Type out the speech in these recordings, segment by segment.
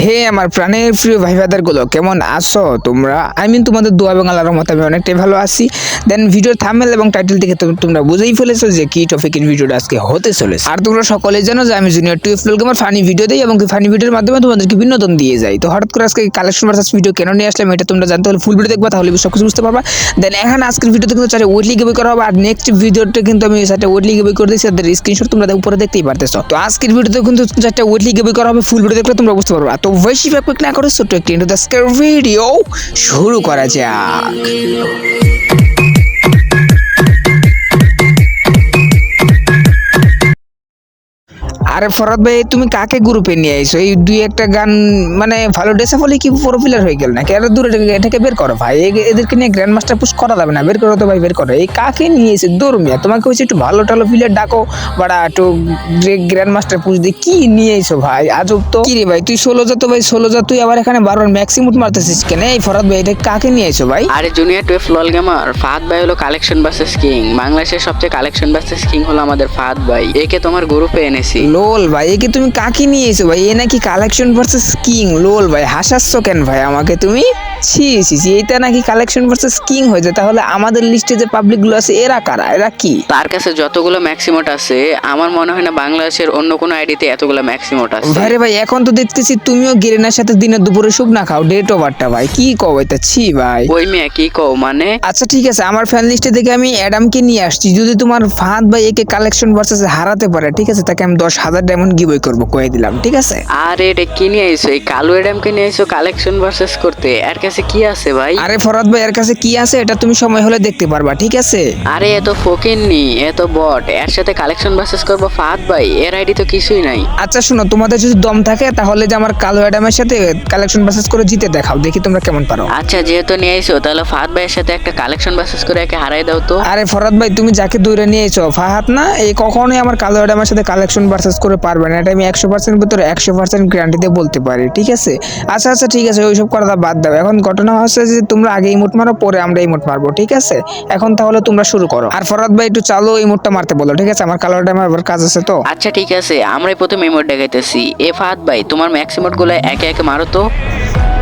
হে, আমার প্রাণের প্রিয় ভাই ভাদারগুলো কেমন আছো তোমরা? আই মিন তোমাদের দোয়া এবং আল্লাহর মতো আমি অনেকটাই ভালো আছি। দেন ভিডিওর থামেল এবং টাইটেল তো তোমরা বুঝেই ফেলেছো যে কি টপিকের ভিডিওটা আজকে হতে চলেছে। আর তোমরা সকলেই জানো যে আমি junior twelve gamer funny video দিই এবং ফানি ভিডিওর মাধ্যমে তোমাদেরকে বিনোদন দিয়ে যাই। তো হঠাৎ করে আজকে কালেকশন ভার্সাস ভিডিও কেন নিয়ে আসলাম এটা তোমরা জানতে হলে ফুল ভিডিও দেখবা, তাহলে সব কিছু বুঝতে পারবা। দেন এখন আজকের ভিডিওতে কিন্তু চারটে ওয়েটলি গেবই করা হবে আর নেক্সট ভিডিওটা কিন্তু আমি চারটে ওয়েটলি গেবই করে দিয়েছি। তাদের স্ক্রিনশট তোমরা উপরে দেখতেই পারতেছো। তো আজকের ভিডিওতে কিন্তু চারটে ওয়েটলি গেবই করা হবে ফুল ভিডিও দেখলে তোমরা বুঝতে পারবা। তো বেশি ব্যাপক না করে ছোট্ট একটি ইন্টু দ্য ভিডিও শুরু করা যাক। আরে ফরাদ ভাই তুমি কাকে গ্রুপে নিয়ে আইছো? এই দুই একটা গান মানে ভালো ডেসা ফলে কি প্রফিলার হয়ে গেল নাকি? আরে দূরে এটাকে বের করো ভাই। এদেরকে নিয়ে গ্র্যান্ড মাস্টার পুশ করা যাবে না বের করো তো ভাই বের করো। এই কাকে নিয়ে এসে দৌড় মিয়া? তোমাকে হচ্ছে একটু ভালো টালো ফিলের ডাকো বাড়া একটু গ্র্যান্ড মাস্টার পুশ দিয়ে কি নিয়ে এসো ভাই? আজব তো। কি রে ভাই তুই ষোলো যা তো ভাই ষোলো যা তুই আবার এখানে বারবার ম্যাক্সিমুট মারতেছিস কেন? এই ফরাদ ভাই এটা কাকে নিয়ে এসো ভাই? আরে junior twelve lol gamer Fahad ভাই হলো কালেকশন ভার্সেস কিং বাংলাদেশের সবচেয়ে কালেকশন ভার্সেস কিং হলো আমাদের ফাহাদ ভাই। একে তোমার গ্রুপে এনেছি। লোল ভাই একে তুমি কাকে নিয়ে এসো ভাই? এ নাকি কালেকশন ভার্সেস কিং লোল ভাই হাসাচ্ছ কেন ভাই আমাকে তুমি? ছি ছি ছি এটা নাকি কালেকশন ভার্সেস কিং হয়ে যায় তাহলে আমাদের লিস্টে যে পাবলিকগুলো আছে এরা কারা? এরা কি? তার কাছে যতগুলো ম্যাক্সিমোট আছে আমার মনে হয় না বাংলাদেশের অন্য কোনো আইডিতে এতগুলো ম্যাক্সিমোট আছে। ভাই রে ভাই এখন তো দেখতেছি তুমিও গেরেনার সাথে দিনে দুপুরে সুপ না খাও ডেট ওভারটা ভাই। কি কও এটা? ছি ভাই। ওই মেয়ে কি কও মানে? আচ্ছা ঠিক আছে আমার ফ্যান লিস্টে থেকে আমি অ্যাডামকে নিয়ে আসছি। যদি তোমার ফাহাদ ভাই একে কালেকশন ভার্সেস হারাতে পারে ঠিক আছে তাকে আমি দশ হাজার ডায়মন্ড গিবই করব কয়ে দিলাম ঠিক আছে? আরে এটা কি নিয়ে আইছো? এই কালো এডামকে নিয়ে আইছো কালেকশন ভার্সেস করতে? এর কাছে কি আছে ভাই? আরে ফরাদ ভাই এর কাছে কি আছে এটা তুমি সময় হলে দেখতে পারবা ঠিক আছে? আরে এত ফকিন নি এত বট। এর সাথে কালেকশন ভার্সেস করব ফাহাদ ভাই এর আইডি তো কিছুই নাই। আচ্ছা শোনো তোমাদের যদি দম থাকে তাহলে যে আমার কালো এডামের সাথে কালেকশন বাসেস করে জিতে দেখাও দেখি তোমরা কেমন পারো। আচ্ছা যেহেতু নিয়ে আইছো তাহলে ফাহাদ ভাইয়ের সাথে একটা কালেকশন ভার্সেস করে একে হারাই দাও তো। আরে ফরাদ ভাই তুমি যাকে দূরে নিয়েছো ফাহাত না? এই কখনোই আমার কালো এডামের সাথে কালেকশন ভার্সেস করে পারবে না। এটা আমি একশো পার্সেন্ট ভিতরে একশো পার্সেন্ট গ্যারান্টিতে বলতে পারি, ঠিক আছে? আচ্ছা আচ্ছা ঠিক আছে, ওইসব কথা বাদ দাও। এখন ঘটনা হচ্ছে যে তোমরা আগে ইমোট মারো, পরে আমরা ইমোট মারবো, ঠিক আছে? এখন তাহলে তোমরা শুরু করো। আর ফরাদ ভাই, একটু চালো ইমোটটা মারতে বলো, ঠিক আছে? আমার কালারটা আমার কাজ আছে তো? আচ্ছা ঠিক আছে, আমরাই প্রথম ইমোট দেখাইতেছি। এ ফাহাদ ভাই, তোমার ম্যাক্সিমোটগুলো একে একে মারো তো।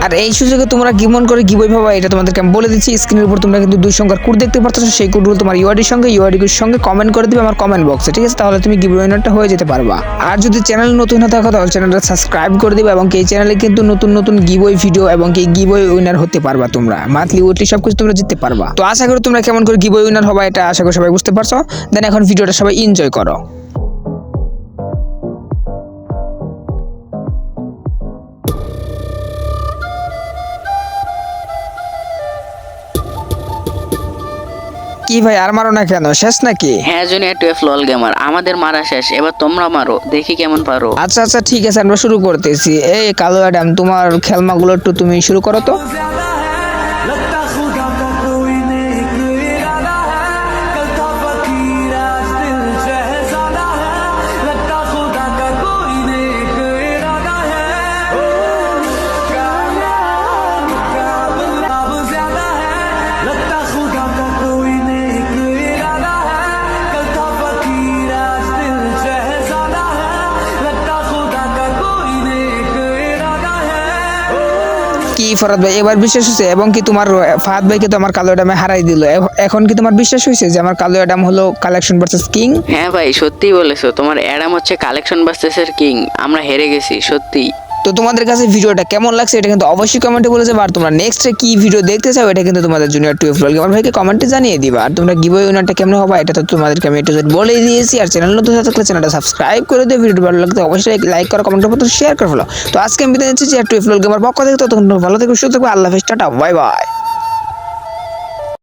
আর এই সুযোগে তোমরা গিমন করে গিবই ভাবা এটা তোমাদেরকে আমি বলে দিচ্ছি। স্ক্রিনের উপর তোমরা কিন্তু দুই সংখ্যার কোড দেখতে পাচ্ছ সেই কোডগুলো তোমার ইউআইডির সঙ্গে ইউআইডির সঙ্গে কমেন্ট করে দিবে আমার কমেন্ট বক্সে ঠিক আছে? তাহলে তুমি গিভ উইনারটা হয়ে যেতে পারবা। আর যদি চ্যানেল নতুন হয়ে থাকো, তাহলে চ্যানেলটা সাবস্ক্রাইব করে দিবে এবং এই চ্যানেলে কিন্তু নতুন নতুন গিবই ভিডিও এবং এই গিবই উইনার হতে পারবা তোমরা। মান্থলি উইকলি সব কিছু তোমরা জিততে পারবা। তো আশা করি তোমরা কেমন করে গিবই উইনার হবা, এটা আশা করি সবাই বুঝতে পারছ। দেন এখন ভিডিওটা সবাই এনজয় করো। কি ভাই আর মারো না কেন? শেষ নাকি? হ্যাঁ জুনিয়র টুয়েলভ লল গেমার আমাদের মারা শেষ এবার তোমরা মারো দেখি কেমন পারো। আচ্ছা আচ্ছা ঠিক আছে আমরা শুরু করতেছি। এই কালো অ্যাডাম তোমার খেলমাগুলো একটু তুমি শুরু করো তো। কি ফরাদ ভাই? এবার বিশ্বাস হয়েছে, এবং কি তোমার ফাহাদ ভাইকে তো আমার কালো অ্যাডামে হারাই দিল। এখন কি তোমার বিশ্বাস হয়েছে যে আমার কালো অ্যাডাম হলো কালেকশন ভার্সেস কিং হ্যাঁ ভাই সত্যি বলেছ। তোমার অ্যাডাম হচ্ছে কালেকশন ভার্সেস এর কিং আমরা হেরে গেছি সত্যি তো তোমাদের কাছে ভিডিওটা কেমন লাগছে এটা কিন্তু অবশ্যই কমেন্টে বলে যাবে। আর তোমরা নেক্সট কি ভিডিও দেখতে চাও, এটা কিন্তু তোমাদের জুনিয়র টুয়েলভ ফ্লোর গেমার ভাইকে কমেন্টে জানিয়ে দিবা। আর তোমরা গিভওয়ে উইনারটা কেমন হবে, এটা তো তোমাদেরকে আমি একটু বলেই দিয়েছি। আর চ্যানেল নতুন থাকলে চ্যানেলটা সাবস্ক্রাইব করে দিয়ে ভিডিও ভালো লাগতে অবশ্যই লাইক করো কমেন্টের মতো শেয়ার করে ফেলো। তো আজকে আমি বিদায় নিচ্ছি, যে টুয়েলভ ফ্লোর গেমার পক্ষ থেকে তো তোমরা ভালো থেকে, সুস্থ থাকবে আল্লাহ হাফিজ, টাটা বাই বাই